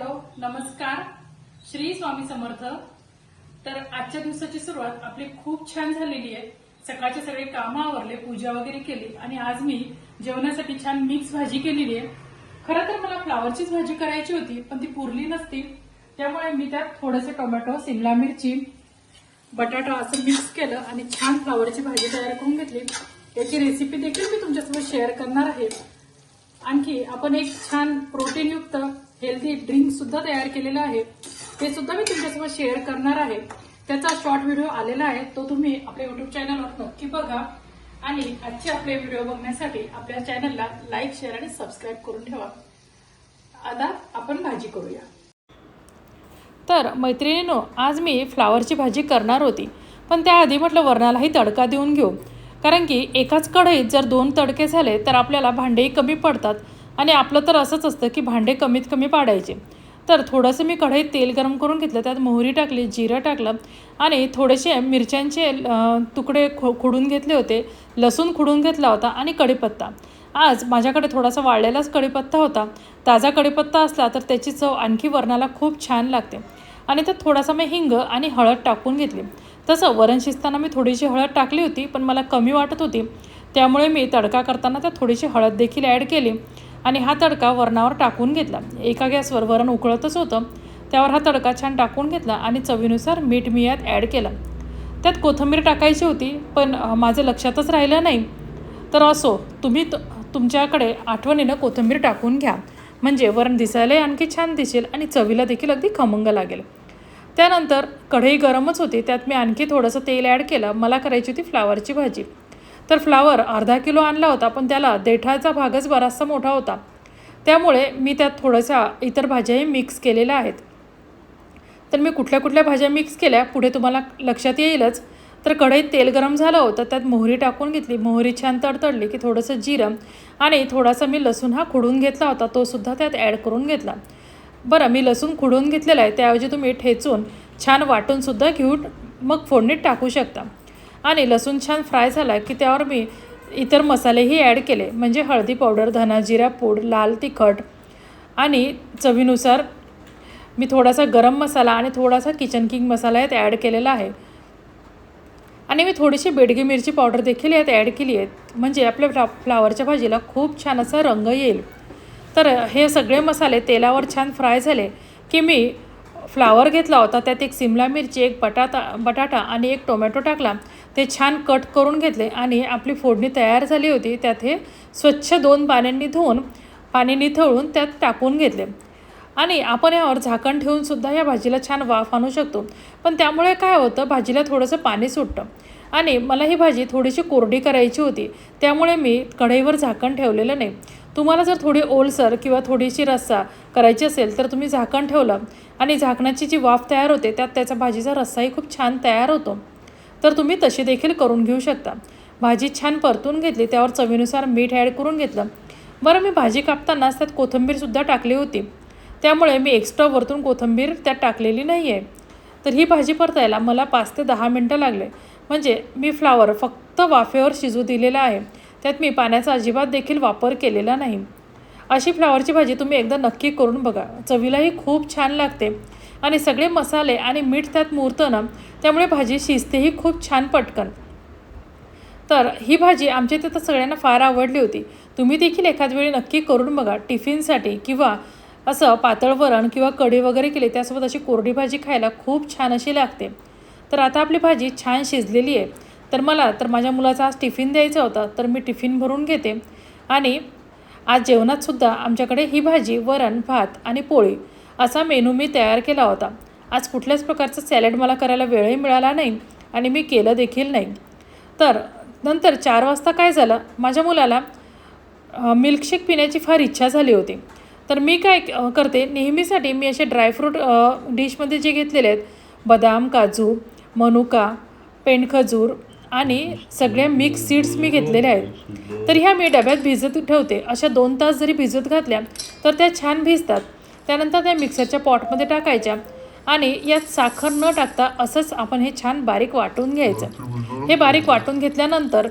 Hello नमस्कार. श्री स्वामी समर्थ. तर आजच्या दिवसाची सुरुवात आपली खूप छान झालेली आहे. सकाळचे सगळे कामं आवरले पूजा वगैरे केली आणि आज मी जेवणासाठी छान मिक्स भाजी केलेली आहे. खरं तर मला फ्लावरचीच भाजी करायची होती पण ती पुरली नसती. त्यामुळे मी त्यात थोडेसे टोमॅटो सिमला मिरची बटाटा असं मिक्स केलं आणि छान फ्लावरची भाजी तयार करून घेतली. याची रेसिपी देखील मी तुमच्यासोबत शेअर करणार आहे. आणखी आपण एक छान प्रोटीनयुक्त हेल्दी ड्रिंक सुद्धा तयार केलेलं आहे. ते सुद्धा मी तुमच्यासोबत शेअर करणार आहे. त्याचा शॉर्ट व्हिडिओ आलेला आहे. तो तुम्ही आपल्या युट्यूब चॅनलवर नक्की बघा. आणि आजचे आपले व्हिडिओ बघण्यासाठी आपल्या चॅनलला लाईक शेअर आणि सबस्क्राईब करून ठेवा. आता आपण भाजी करूया. तर मैत्रिणीनो आज मी फ्लावरची भाजी करणार होती. पण त्याआधी म्हटलं वरणालाही तडका देऊन घेऊ. कारण की एकाच कढईत जर दोन तडके झाले तर आपल्याला भांडेही कमी पडतात. आणि आपलं तर असंच असतं की भांडे कमीत कमी पाडायचे. तर थोडंसं मी कढईत तेल गरम करून घेतलं त्यात मोहरी टाकली जिरं टाकलं आणि थोडेसे मिरच्यांचे तुकडे खो खुडून घेतले होते लसूण खुडून घेतला होता आणि कढीपत्ता. आज माझ्याकडे थोडासा वाळलेलाच कढीपत्ता होता. ताजा कढीपत्ता असला तर त्याची चव आणखी वरणाला खूप छान लागते. आणि त्यात थोडासा मी हिंग आणि हळद टाकून घेतली. तसं वरण शिजताना मी थोडीशी हळद टाकली होती पण मला कमी वाटत होती. त्यामुळे मी तडका करताना त्यात थोडीशी हळद देखील ॲड केली. आणि हा तडका वरणावर टाकून घेतला. एका गॅसवर वरण उकळतच होतं. त्यावर हा तडका छान टाकून घेतला आणि चवीनुसार मीठ मी यात ॲड केलं. त्यात कोथिंबीर टाकायची होती पण माझं लक्षातच राहिलं नाही. तर असो तुम्ही त- तुमच्याकडे आठवणीनं कोथिंबीर टाकून घ्या. म्हणजे वरण दिसायलाही आणखी छान दिसेल आणि चवीला देखील अगदी खमंग लागेल. त्यानंतर कढई गरमच होती. त्यात मी आणखी थोडंसं तेल ॲड केलं. मला करायची होती फ्लावरची भाजी. तर फ्लावर अर्धा किलो आणला होता पण त्याला देठाचा भागच बराचसा मोठा होता. त्यामुळे मी त्यात थोड्याशा इतर भाज्याही मिक्स केलेल्या आहेत. तर मी कुठल्या कुठल्या भाज्या मिक्स केल्या पुढे तुम्हाला लक्षात येईलच. तर कढईत तेल गरम झालं होतं त्यात मोहरी टाकून घेतली. मोहरी छान तडतडली की थोडंसं जिरं आणि थोडासा मी लसूण हा खुडून घेतला होता तो सुद्धा त्यात ॲड करून घेतला. बरं मी लसूण खुडून घेतलेला आहे त्याऐवजी तुम्ही ठेचून छान वाटूनसुद्धा घेऊन मग फोडणीत टाकू शकता. आणि लसूण छान फ्राय झाला की त्यावर मी इतर मसालेही ॲड केले. म्हणजे हळदी पावडर धना जिरा पूड लाल तिखट आणि चवीनुसार मी थोडासा गरम मसाला आणि थोडासा किचन किंग मसाला यात ॲड केलेला आहे. आणि मी थोडीशी बेडगी मिरची पावडर देखील यात ॲड केली आहे. म्हणजे आपल्या फ्ला फ्लावरच्या भाजीला खूप छान असा रंग येईल. तर हे सगळे मसाले तेलावर छान फ्राय झाले की मी फ्लावर घेतला होता. त्यात एक सिमला मिरची एक बटाटा बटाटा आणि एक टोमॅटो टाकला. ते छान कट करून घेतले आणि आपली फोडणी तयार झाली होती त्यात हे स्वच्छ दोन पाण्यांनी धुवून पाणी निथळून त्यात टाकून घेतले. आणि आपण यावर झाकण ठेवूनसुद्धा या भाजीला छान वाफ आणू शकतो. पण त्यामुळे काय होतं भाजीला थोडंसं पाणी सुटतं. आणि मला ही भाजी थोडीशी कोरडी करायची होती त्यामुळे मी कढईवर झाकण ठेवलेलं नाही. तुम्हाला जर थोडी ओलसर किंवा थोडीशी रस्सा करायची असेल तर तुम्ही झाकण ठेवलं. आणि झाकणाची जी वाफ तयार होते त्यात त्याचा भाजीचा रस्साही खूप छान तयार होतो. तर तुम्ही तशी देखील करून घेऊ शकता. भाजी छान परतून घेतली त्यावर चवीनुसार मीठ ॲड करून घेतलं. बरं मी भाजी कापतानाच त्यात कोथिंबीरसुद्धा टाकली होती. त्यामुळे मी एक्स्ट्रा वरतून कोथिंबीर त्यात टाकलेली नाही आहे तर ही भाजी परतायला मला पाच ते दहा मिनटं लागले. म्हणजे मी फ्लावर फक्त वाफेवर शिजू दिलेला आहे. त्यात मी पाण्याचा अजिबात देखील वापर केलेला नाही. अशी फ्लावरची भाजी तुम्ही एकदा नक्की करून बघा. चवीलाही खूप छान लागते. आणि सगळे मसाले आणि मीठ त्यात मुरतं ना त्यामुळे भाजी शिजतेही खूप छान पटकन. तर ही भाजी आमच्या इथे तर सगळ्यांना फार आवडली होती. तुम्ही देखील एखाद वेळी नक्की करून बघा टिफिनसाठी किंवा असं पातळ वरण किंवा कढी वगैरे केली त्यासोबत अशी कोरडी भाजी खायला खूप छान अशी लागते. तर आता आपली भाजी छान शिजलेली आहे. तर मला तर माझ्या मुलाचा आज टिफिन द्यायचा होता तर मी टिफिन भरून घेते. आणि आज जेवणातसुद्धा आमच्याकडे ही भाजी वरण भात आणि पोळी असा मेनू मी तयार केला होता. आज कुठल्याच प्रकारचं सॅलड मला करायला वेळही मिळाला नाही आणि मी केलं देखील नाही. तर नंतर चार वाजता काय झालं? माझ्या मुलाला मिल्कशेक पिण्याची फार इच्छा झाली होती. तर मी काय करते? नेहमीसाठी मी असे ड्रायफ्रूट डिशमध्ये जे घेतलेले आहेत बदाम काजू मनुका पेंडखजूर आणि सगळ्या मिक्स सीड्स मी घेतलेल्या आहेत. तर ह्या मी डब्यात भिजत ठेवते. अशा दोन तास जरी भिजत घातल्या तर त्या छान भिजतात. त्यानंतर त्या मिक्सरच्या पॉटमध्ये टाकायच्या आणि यात साखर न टाकता असंच आपण हे छान बारीक वाटून घ्यायचं. हे बारीक वाटून घेतल्यानंतर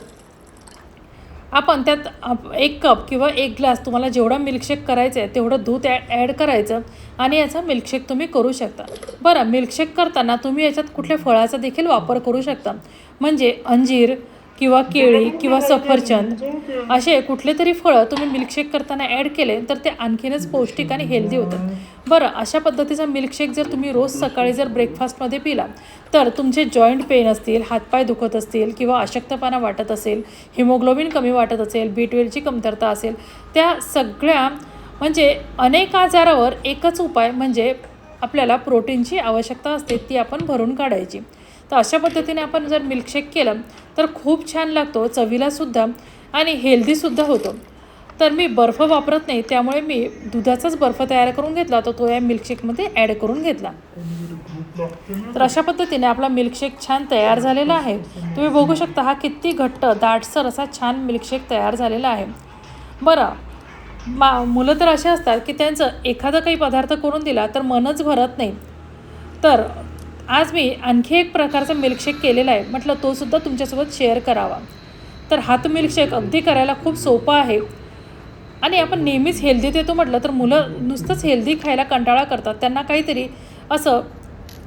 आपण त्यात एक कप किंवा एक ग्लास तुम्हाला जेवढा मिल्कशेक करायचं आहे तेवढं दूध ॲ ॲड करायचं आणि याचा मिल्कशेक तुम्ही करू शकता. बरं मिल्कशेक करताना तुम्ही याच्यात कुठल्या फळाचा देखील वापर करू शकता. म्हणजे अंजीर किंवा केळी किंवा सफरचंद असे कुठले तरी फळं तुम्ही मिल्कशेक करताना ॲड केले तर ते आणखीनच पौष्टिक आणि हेल्दी होतात. बरं अशा पद्धतीचा मिल्कशेक जर तुम्ही रोज सकाळी जर ब्रेकफास्टमध्ये पिला तर तुमचे जॉईंट पेन असतील हातपाय दुखत असतील किंवा अशक्तपणा वाटत असेल हिमोग्लोबिन कमी वाटत असेल बी ट्वेल्वची कमतरता असेल त्या सगळ्या म्हणजे अनेक आजारावर एकच उपाय म्हणजे आपल्याला प्रोटीनची आवश्यकता असते ती आपण भरून काढायची. तर अशा पद्धतीने आपण जर मिल्कशेक केलं तर खूप छान लागतो चवीलासुद्धा आणि हेल्दीसुद्धा होतो. तर मी बर्फ वापरत नाही त्यामुळे मी दुधाचाच बर्फ तयार करून घेतला तर तो या मिल्कशेकमध्ये ॲड करून घेतला. तर अशा पद्धतीने आपला मिल्कशेक छान तयार झालेला आहे. तुम्ही बघू शकता हा किती घट्ट दाटसर असा छान मिल्कशेक तयार झालेला आहे. बरं मा मुलं तर असे असतात की त्यांचं एखादा काही पदार्थ करून दिला तर मनच भरत नाही. तर आज मी आणखी एक प्रकारचा मिल्कशेक केलेला आहे. म्हटलं तोसुद्धा तुमच्यासोबत शेअर करावा. तर हा तो मिल्कशेक अगदी करायला खूप सोपा आहे. आणि आपण नेहमीच हेल्दी देतो म्हटलं तर मुलं नुसतंच हेल्दी खायला कंटाळा करतात. त्यांना काहीतरी असं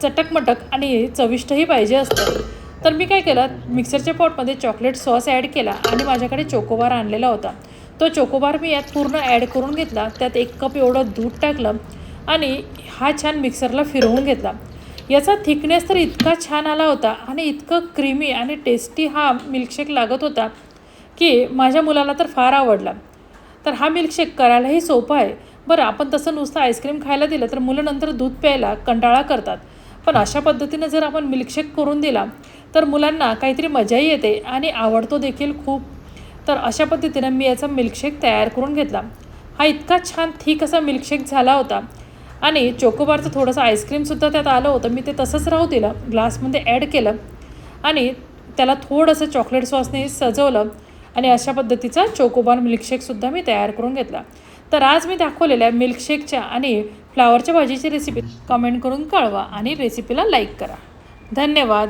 चटकमटक आणि चविष्टही पाहिजे असतं. तर मी काय केलं मिक्सरच्या पॉटमध्ये चॉकलेट सॉस ॲड केला आणि माझ्याकडे चोकोबार आणलेला होता. तो चोकोबार मी यात पूर्ण ॲड करून घेतला. त्यात एक कप एवढं दूध टाकलं आणि हा छान मिक्सरला फिरवून घेतला. याचा थिकनेस तर इतका छान आला होता आणि इतकं क्रीमी आणि टेस्टी हा मिल्कशेक लागत होता की माझ्या मुलाला तर फार आवडला. तर हा मिल्कशेक करायलाही सोपा आहे. बरं आपण तसं नुसतं आईस्क्रीम खायला दिलं तर मुलं नंतर दूध प्यायला कंटाळा करतात. पण अशा पद्धतीनं जर आपण मिल्कशेक करून दिला तर मुलांना काहीतरी मजाही येते आणि आवडतो देखील खूप. तर अशा पद्धतीनं मी याचा मिल्कशेक तयार करून घेतला. हा इतका छान थिक असा मिल्कशेक झाला होता आणि चोकोबारचं थोडंसं आईस्क्रीमसुद्धा त्यात आलं होतं. मी ते तसंच राहू दिलं. ग्लासमध्ये ॲड केलं. आणि त्याला थोडंसं चॉकलेट सॉसने सजवलं. आणि अशा पद्धतीचा चोकोबार मिल्कशेकसुद्धा मी तयार करून घेतला. तर आज मी दाखवलेल्या मिल्कशेकच्या आणि फ्लावरच्या भाजीची रेसिपी कमेंट करून कळवा आणि रेसिपीला लाईक करा. धन्यवाद.